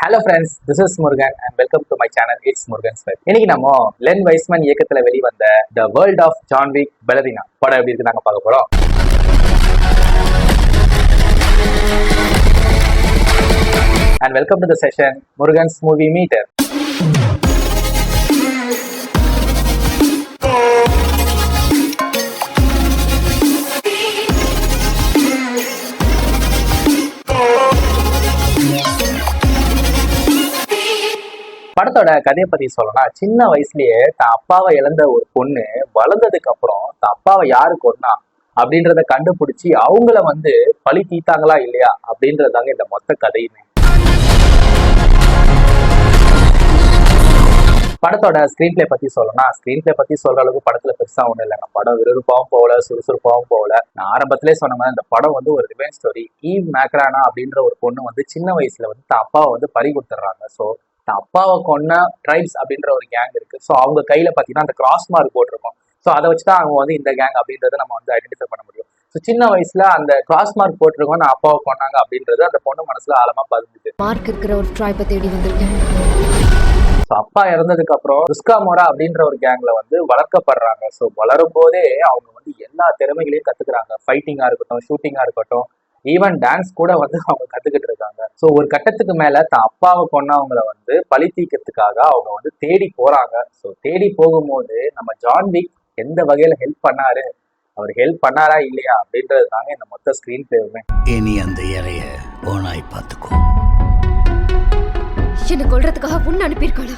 Hello friends this is Murugan and welcome to my channel it's Murugan spell இன்னைக்கு நம்ம Len Wiseman இயக்கத்துல வெளிவந்த the world of John Wick Ballerina படம் எப்படி இருக்கு நாங்க பார்க்க போறோம். And welcome to the session Murugan's movie meter படத்தோட கதையை பத்தி சொல்லணும்னா சின்ன வயசுலயே தன் அப்பாவை இழந்த ஒரு பொண்ணு வளர்ந்ததுக்கு அப்புறம் தன் அப்பாவை யாரு கொண்டா அப்படின்றத கண்டுபிடிச்சி அவங்கள வந்து பழி தீத்தாங்களா இல்லையா அப்படின்றதாங்க இந்த மொத்த கதையுமே. படத்தோட ஸ்கிரீன் பிளே பத்தி சொல்லணும்னா ஸ்கிரீன் பிளே பத்தி சொல்ற அளவுக்கு படத்துல பெருசா ஒண்ணும் இல்லைங்க. படம் விறுவிறுப்பாவும் போகல சுறுசுறுப்பாவும் போகல. நான் ஆரம்பத்திலே சொன்ன மாதிரி இந்த படம் வந்து ஒரு ரிவெஞ்ச் ஸ்டோரி ஈவ் மேக்ரானா அப்படின்ற ஒரு பொண்ணு வந்து சின்ன வயசுல வந்து தன் அப்பாவை வந்து பறி கொடுத்துட்றாங்க. ஸோ அப்பாவை கொன்ன ட்ரைப்ஸ் அப்படின்ற ஒரு கேங் இருக்கு. ஸோ அவங்க கையில பாத்தீங்கன்னா அந்த கிராஸ் மார்க் போட்டிருக்கும். ஸோ அதை வச்சு தான் அவங்க வந்து இந்த கேங் அப்படின்றத நம்ம வந்து ஐடென்டிஃபை பண்ண முடியும். ஸோ சின்ன வயசுல அந்த கிராஸ் மார்க் போட்டிருக்கோம் நான் அப்பாவை கொன்னாங்க அப்படின்றது அந்த பொண்ணு மனசுல ஆழமா பதிஞ்சுது. மார்க் இருக்கிற ஒரு ட்ரைபை தேடி வந்திருக்கேன். ஸோ அப்பா இறந்ததுக்கு அப்புறம் ரிஸ்கா மோரா அப்படின்ற ஒரு கேங்ல வந்து வளர்க்கப்படுறாங்க. ஸோ வளரும் போதே அவங்க வந்து எல்லா திறமைகளையும் கத்துக்கிறாங்க. ஃபைட்டிங்கா இருக்கட்டும் ஷூட்டிங்கா இருக்கட்டும் ஈவன் டான்ஸ் கூட வந்து அவங்க கத்துக்கிட்டு இருக்காங்க. ஸோ ஒரு கட்டத்துக்கு மேல தான் அப்பாவை கொன்னவங்கள வந்து பழி தீக்கிறதுக்காக அவங்க வந்து தேடி போறாங்க. ஸோ தேடி போகும்போது நம்ம ஜான் விக் எந்த வகையில ஹெல்ப் பண்ணாரு? அவர் ஹெல்ப் பண்ணாரா இல்லையா? அப்படின்றது தாங்க இந்த மொத்த ஸ்கிரீன் பிளேவுமே இனி அந்த இறைய ஓனாய் பார்த்துக்கோ. என்ன கொல்றதுக்காக பொண்ணு அனுப்பியிருக்காளா?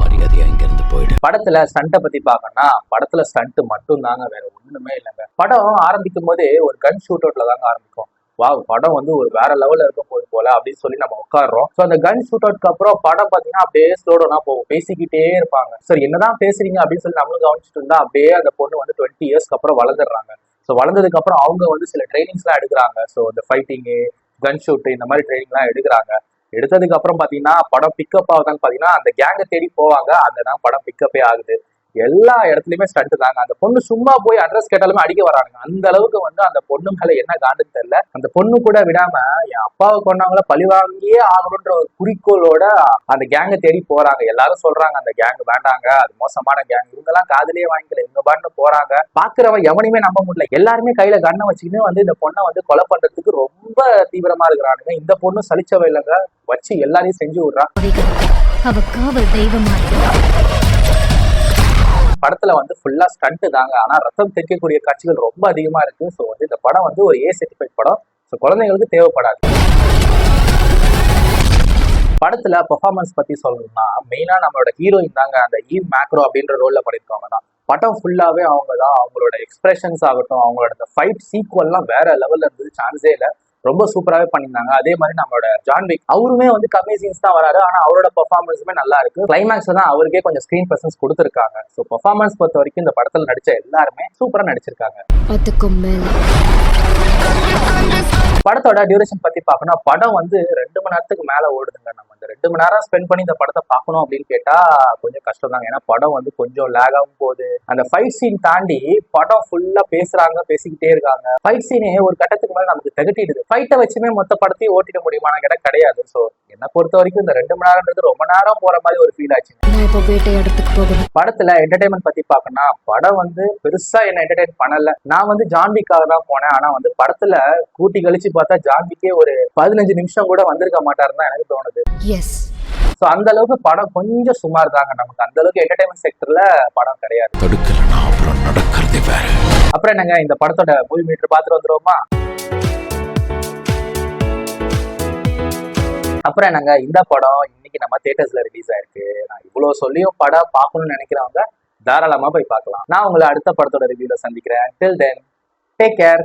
மரியாதையா இங்கிருந்து போயிடு. படத்துல ஸ்டண்ட்டை பத்தி பார்க்கணும்னா படத்துல ஸ்டண்ட் மட்டும் தாங்க வேற ஒண்ணுமே இல்லைங்க. படம் ஆரம்பிக்கும் போதே ஒரு கன் ஷூட் அவுட்ல தாங்க ஆரம்பிக்கும். வா படம் வந்து ஒரு வேற லெவல்ல இருக்க போது போல அப்படின்னு சொல்லி நம்ம உட்காடுறோம் ஸோ அந்த கன் ஷூட் அவுட்க்கு அப்புறம் படம் பாத்தீங்கன்னா அப்படியே ஸ்லோடோனா போகும். பேசிக்கிட்டே இருப்பாங்க. சார் என்னதான் பேசுறீங்க? அப்படின்னு சொல்லி நம்மளும் கவனிச்சுட்டு இருந்தா அப்படியே அந்த பொண்ணு வந்து டுவெண்ட்டி இயர்ஸ்க்கு அப்புறம் வளர்ந்துடுறாங்க. ஸோ வளர்ந்ததுக்கு அப்புறம் அவங்க வந்து சில ட்ரைனிங்ஸ்லாம் எடுக்கிறாங்க. ஸோ இந்த ஃபைட்டிங்கு கன் ஷூட் இந்த மாதிரி ட்ரைனிங்லாம் எடுக்கிறாங்க. எடுத்ததுக்கு அப்புறம் பாத்தீங்கன்னா படம் பிக்கப் ஆகுதான்னு பாத்தீங்கன்னா அந்த கேங்கை தேடி போவாங்க. அந்த தான் படம் பிக்கப்பே ஆகுது. எல்லா இடத்துலயுமே ஸ்டண்ட் தாங்க அந்த பொண்ணு சும்மா போய் அட்ரஸ் கேட்டாலுமே அடிக்க வராங்க. அந்த அளவுக்கு வந்து அந்த பொண்ணு மேல என்ன காண்டுன்னு தெரியல. அந்த பொண்ணு கூட விடாம என் அப்பாவை கொண்டவங்கள பழி வாங்கியே ஆகணுன்ற ஒரு குறிக்கோளோட அந்த கேங்கை தேடி போறாங்க. எல்லாரும் சொல்றாங்க அந்த கேங் வேண்டாங்க அது மோசமான கேங் இவங்க எல்லாம் காதலே வாங்கிக்கல இவங்க பாட்டு போறாங்க. பாக்குறவன் எவனையுமே நம்ப முடியல. எல்லாருமே கையில கண்ணை வச்சுக்கின்னு வந்து இந்த பொண்ணை வந்து கொலை பண்றதுக்கு ரொம்ப தீவிரமா இருக்கிறானுங்க. இந்த பொண்ணு சலிச்சவ இல்லைங்க. வச்சு எல்லாரையும் செஞ்சு விடுறான் அவ காவல் தெய்வமா படத்துல வந்து ஃபுல்லா ஸ்டண்ட் தாங்க. ஆனா ரத்தம் தைக்கக்கூடிய காட்சிகள் ரொம்ப அதிகமா இருக்கு. ஸோ வந்து இந்த படம் வந்து ஒரு ஏ சர்டிஃபைட் படம். ஸோ குழந்தைங்களுக்கு தேவைப்படாது. படத்துல பெர்ஃபார்மன்ஸ் பத்தி சொல்லணும்னா மெயினா நம்மளோட ஹீரோயின் தாங்க அந்த ஈவ் மேக்ரோ அப்படின்ற ரோல்ல பண்ணிருக்கவங்க தான். படம் ஃபுல்லாவே அவங்க தான் அவங்களோட எக்ஸ்பிரஷன்ஸ் ஆகட்டும் அவங்களோட அந்த ஃபைட் சீக்வல்லாம் வேற லெவல்ல இருந்தது. சான்ஸே இல்லை. ரொம்ப சூப்பராகவே பண்ணியிருந்தாங்க. அதே மாதிரி நம்மளோட ஜான்விக் அவருமே வந்து கம்மி சீன்ஸ் தான் வராரு. ஆனால் அவரோட பர்ஃபார்மன்ஸுமே நல்லா இருக்கு. கிளைமேக்ஸ் தான் அவருக்கே கொஞ்சம் ஸ்க்ரீன் பர்சன்ஸ் கொடுத்துருக்காங்க. ஸோ பர்ஃபார்மன்ஸ் பொறுத்த வரைக்கும் இந்த படத்தில் நடிச்ச எல்லாருமே சூப்பராக நடிச்சிருக்காங்க. அதுக்கும் படத்தோட டியூரேஷன் பத்தி பார்க்கணும். படம் வந்து ரெண்டு மணி நேரத்துக்கு மேல ஓடுதுங்க. நம்ம இந்த ரெண்டு மணி நேரம் ஸ்பெண்ட் பண்ணி இந்த படத்தை பார்க்கணும் அப்படின்னு கேட்டா கொஞ்சம் கஷ்டம் தாங்க ஏன்னா படம் வந்து கொஞ்சம் லேக் ஆகும் போகுது அந்த ஃபைட் சீன் தாண்டி படம் ஃபுல்லா பேசுறாங்க பேசிக்கிட்டே இருக்காங்க. ஃபைட் சீனே ஒரு கட்டத்துக்கு மேல நமக்கு திகட்டிடுது. ஃபைட்டை வச்சுமே மொத்த படத்தையும் ஓட்டிட முடியுமான கேட்டா கிடையாது. ஸோ என்னை பொறுத்த வரைக்கும் இந்த ரெண்டு மணி நேரம்ன்றது ரொம்ப நேரம் போற மாதிரி ஒரு ஃபீல் ஆச்சு படத்துல என்டர்டைன்மெண்ட் பத்தி பார்க்கணும்னா படம் வந்து பெருசா என்ன என்டர்டைன் பண்ணல. நான் வந்து ஜான்விக்காக தான் போனேன். ஆனா வந்து படத்துல கூட்டி கழிச்சு பார்த்தா ஜான்விக்கே ஒரு பதினஞ்சு நிமிஷம் கூட வந்திருக்க மாட்டாருன்னு தான் எனக்கு தோணுது. எஸ் ஸோ அந்த அளவுக்கு படம் கொஞ்சம் சுமார் தாங்க நமக்கு. அந்த அளவுக்கு என்டர்டைன்மெண்ட் செக்டர்ல படம் கிடையாது. தடுக்கலன்னா அப்புறம் நடக்கிறதே வேற. அப்புறம் என்னங்க இந்த படத்தோட மூவி மீட்டர் பார்த்துட்டு வந்துருவோமா? அப்புறம் என்னங்க இந்த படம் இன்னைக்கு நம்ம தியேட்டர்ஸ்ல ரிலீஸ் ஆயிருக்கு. நான் இவ்வளவு சொல்லியும் படம் பார்க்கணும்னு நினைக்கிறவங்க தாராளமா போய் பார்க்கலாம். நான் உங்களை அடுத்த படத்தோட ரிவ்யூல சந்திக்கிறேன். டில் தென் டேக் கேர்